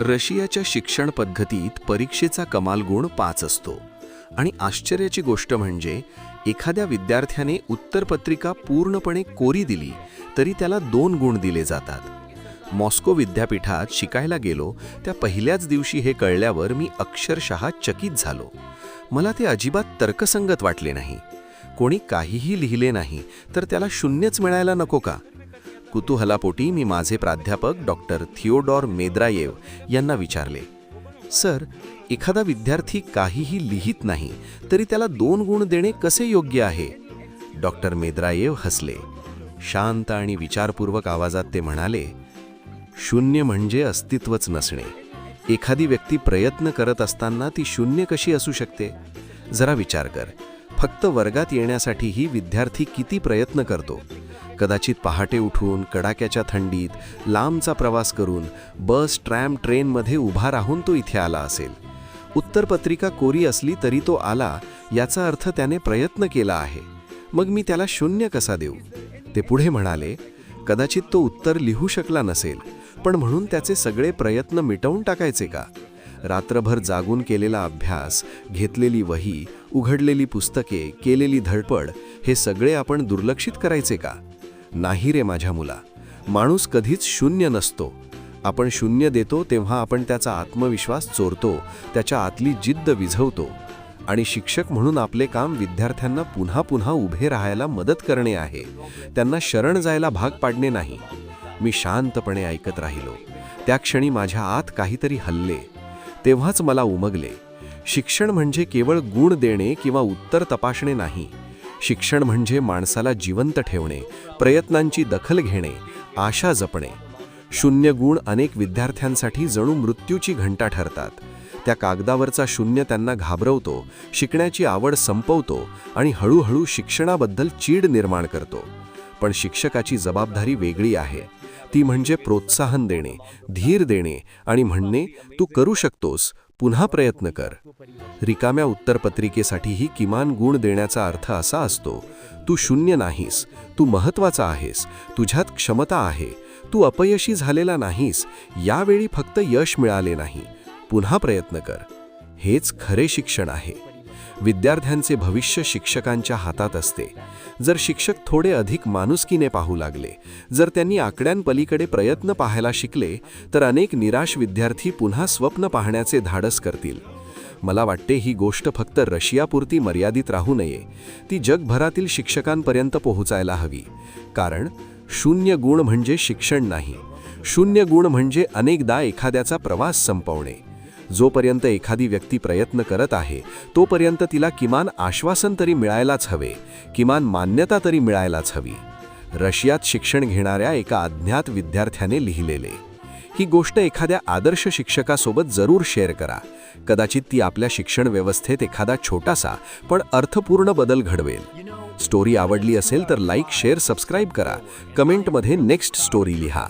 रशियाच्या शिक्षण पद्धतीत परीक्षेचा कमाल गुण पाच असतो. आणि आश्चर्याची गोष्ट म्हणजे एखाद्या विद्यार्थ्याने उत्तरपत्रिका पूर्णपणे कोरी दिली तरी त्याला दोन गुण दिले जातात. मॉस्को विद्यापीठात शिकायला गेलो त्या पहिल्याच दिवशी हे कळल्यावर मी अक्षरशः चकित झालो. मला ते अजिबात तर्कसंगत वाटले नाही. कोणी काहीही लिहिले नाही तर त्याला शून्यच मिळायला नको का? कुतूहलापोटी मी माझे प्राध्यापक डॉक्टर थिओडॉर मेद्रायेव यांना विचारले सर एखादा विद्यार्थी काहीही लिहित नाही तरी त्याला दोन गुण देणे कसे योग्य आहे? डॉक्टर मेद्रायेव हसले. शांत आणि विचारपूर्वक आवाजात ते म्हणाले शून्य म्हणजे अस्तित्वच नसणे. एखादी व्यक्ती प्रयत्न करत असताना ती शून्य कशी असू शकते? जरा विचार कर. फक्त वर्गात येण्यासाठीही विद्यार्थी किती प्रयत्न करतो? कदाचित पहाटे उठून कडाक्याच्या थंडीत लांबचा प्रवास करून बस ट्रॅम ट्रेनमध्ये उभा राहून तो इथे आला असेल. उत्तरपत्रिका कोरी असली तरी तो आला याचा अर्थ त्याने प्रयत्न केला आहे. मग मी त्याला शून्य कसा देऊ? ते पुढे म्हणाले कदाचित तो उत्तर लिहू शकला नसेल पण म्हणून त्याचे सगळे प्रयत्न मिटवून टाकायचे का? रात्रभर जागून केलेला अभ्यास घेतलेली वही उघडलेली पुस्तके केलेली धडपड हे सगळे आपण दुर्लक्षित करायचे का? नाही रे माझ्या मुला. माणूस कधीच शून्य नसतो. आपण शून्य देतो तेव्हा आपण त्याचा आत्मविश्वास चोरतो त्याच्या आतली जिद्द विझवतो. आणि शिक्षक म्हणून आपले काम विद्यार्थ्यांना पुन्हा पुन्हा उभे राहायला मदत करणे आहे. त्यांना शरण जायला भाग पाडणे नाही. मी शांतपणे ऐकत राहिलो. त्या क्षणी माझ्या आत काहीतरी हल्ले. तेव्हाच मला उमगले. शिक्षण म्हणजे केवळ गुण देणे किंवा उत्तर तपासणे नाही. शिक्षण म्हणजे माणसाला जिवंत ठेवणे प्रयत्नांची दखल घेणे आशा जपणे. शून्य गुण अनेक विद्यार्थ्यांसाठी जणू मृत्यूची घंटा ठरतात. त्या कागदावरचा शून्य त्यांना घाबरवतो शिकण्याची आवड संपवतो आणि हळूहळू शिक्षणाबद्दल चीड निर्माण करतो. पण शिक्षकाची जबाबदारी वेगळी आहे. ती म्हणजे प्रोत्साहन देणे धीर देणे आणि म्हणणे तू करू शकतोस पुन्हा प्रयत्न कर. रिकाम्या उत्तरपत्रिकेसाठीही किमान गुण देण्याचा अर्थ असा असतो तू शून्य नाहीस तू महत्त्वाचा आहेस तुझ्यात क्षमता आहे तू अपयशी झालेला नाहीस यावेळी फक्त यश मिळाले नाही. पुन्हा प्रयत्न कर. हेच खरे शिक्षण आहे. विद्यार्थ्यांचे भविष्य शिक्षकांच्या हातात असते. जर शिक्षक थोडे अधिक माणुसकीने पाहू लागले जर त्यांनी आकड्यांपलीकडे प्रयत्न पाहायला शिकले तर अनेक निराश विद्यार्थी पुन्हा स्वप्न पाहण्याचे धाडस करतील. मला वाटते ही गोष्ट फक्त रशियापुरती मर्यादित राहू नये. ती जगभरातील शिक्षकांपर्यंत पोहोचायला हवी. कारण शून्य गुण म्हणजे शिक्षण नाही. शून्य गुण म्हणजे अनेकदा एखाद्याचा प्रवास संपवणे. जोपर्यंत एखादी व्यक्ती प्रयत्न करत आहे तोपर्यंत तिला किमान आश्वासन तरी मिळायलाच हवे किमान मान्यता तरी मिळायलाच हवी. रशियात शिक्षण घेणाऱ्या एका अज्ञात विद्यार्थ्याने लिहिलेले ही गोष्ट एखाद्या आदर्श शिक्षकासोबत जरूर शेअर करा. कदाचित ती आपल्या शिक्षण व्यवस्थेत एखादा छोटासा पण अर्थपूर्ण बदल घडवेल. स्टोरी आवडली असेल तर लाईक शेअर सबस्क्राईब करा. कमेंटमध्ये नेक्स्ट स्टोरी लिहा.